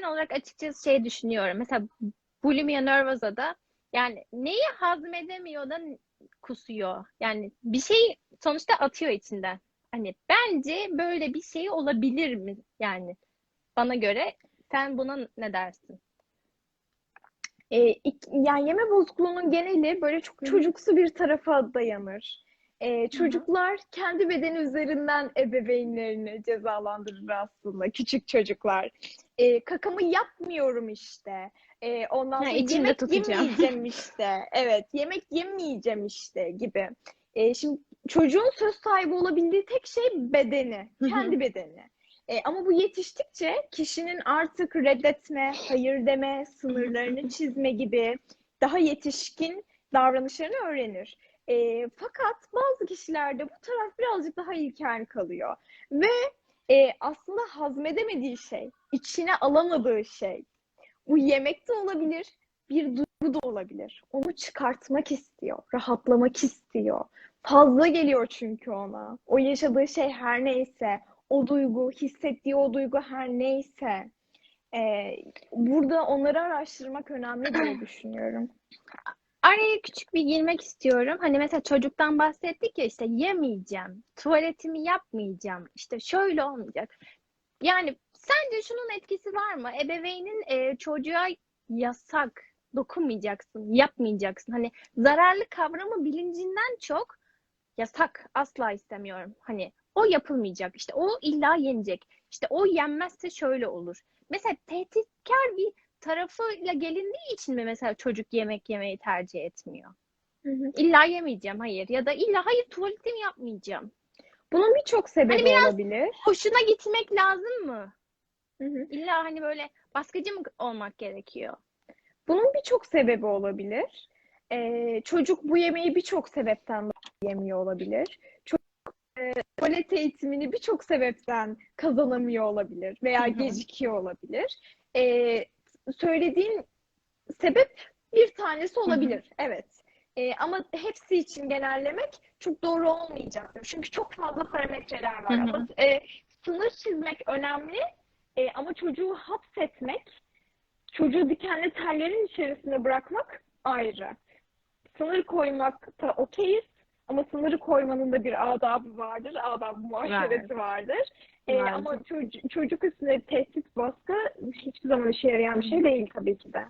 genel olarak açıkçası şey düşünüyorum. Mesela bulimia nervosa da yani neyi hazmedemiyor da kusuyor. Yani bir şey sonuçta atıyor içinden. Hani bence böyle bir şey olabilir mi? Yani bana göre sen buna ne dersin? E, yani yeme bozukluğunun geneli böyle çok çocuksu bir tarafa dayanır. E, hı. çocuklar kendi bedeni üzerinden ebeveynlerini cezalandırır aslında küçük çocuklar. E, kakamı yapmıyorum işte. E, ondan Ha, sonra içimde yemek tutacağım. yemeyeceğim işte. Evet, yemek yemeyeceğim işte gibi. E, şimdi çocuğun söz sahibi olabildiği tek şey bedeni, kendi bedeni. E, ama bu yetiştikçe kişinin artık reddetme, hayır deme, sınırlarını çizme gibi daha yetişkin davranışlarını öğrenir. E, fakat bazı kişilerde bu taraf birazcık daha ilkel kalıyor. Ve e, aslında hazmedemediği şey, içine alamadığı şey, bu yemek de olabilir, bir duygu da olabilir. Onu çıkartmak istiyor, rahatlamak istiyor. Fazla geliyor çünkü ona. O yaşadığı şey her neyse, o duygu, hissettiği o duygu her neyse. Ee, burada onları araştırmak önemli diye düşünüyorum. Araya küçük bir girmek istiyorum. Hani mesela çocuktan bahsettik ya işte yemeyeceğim, tuvaletimi yapmayacağım, işte şöyle olmayacak. Yani sence şunun etkisi var mı? Ebeveynin e, çocuğa yasak, dokunmayacaksın, yapmayacaksın. Hani zararlı kavramı bilincinden çok yasak, asla istemiyorum. Hani o yapılmayacak, işte o illa yenecek, işte o yenmezse şöyle olur. Mesela tehditkar bir tarafıyla gelindiği için mi mesela çocuk yemek yemeyi tercih etmiyor? Hı hı. İlla yemeyeceğim, hayır. Ya da illa hayır tuvaletimi yapmayacağım. Bunun birçok sebebi Hani biraz olabilir. hoşuna gitmek lazım mı? Hı hı. İlla hani böyle baskıcı mı olmak gerekiyor? Bunun birçok sebebi olabilir. Ee, çocuk bu yemeği birçok sebepten yemiyor olabilir. Çocuk e, tuvalet eğitimini birçok sebepten kazanamıyor olabilir veya Hı hı. gecikiyor olabilir. Ee, söylediğin sebep bir tanesi Hı hı. olabilir, evet. Ee, ama hepsi için genellemek çok doğru olmayacaktır. Çünkü çok fazla parametreler Hı var. hı. Ama e, sınır çizmek önemli. E, ama çocuğu hapsetmek çocuğu dikenli tellerin içerisine bırakmak ayrı. Sınır koymakta okeyiz ama sınırı koymanın da bir adabı vardır, adab muaşereti vardır. Ee, ama çocuk, çocuk üstüne tehdit baskı hiçbir zaman işe yarayan bir şey değil tabii ki de.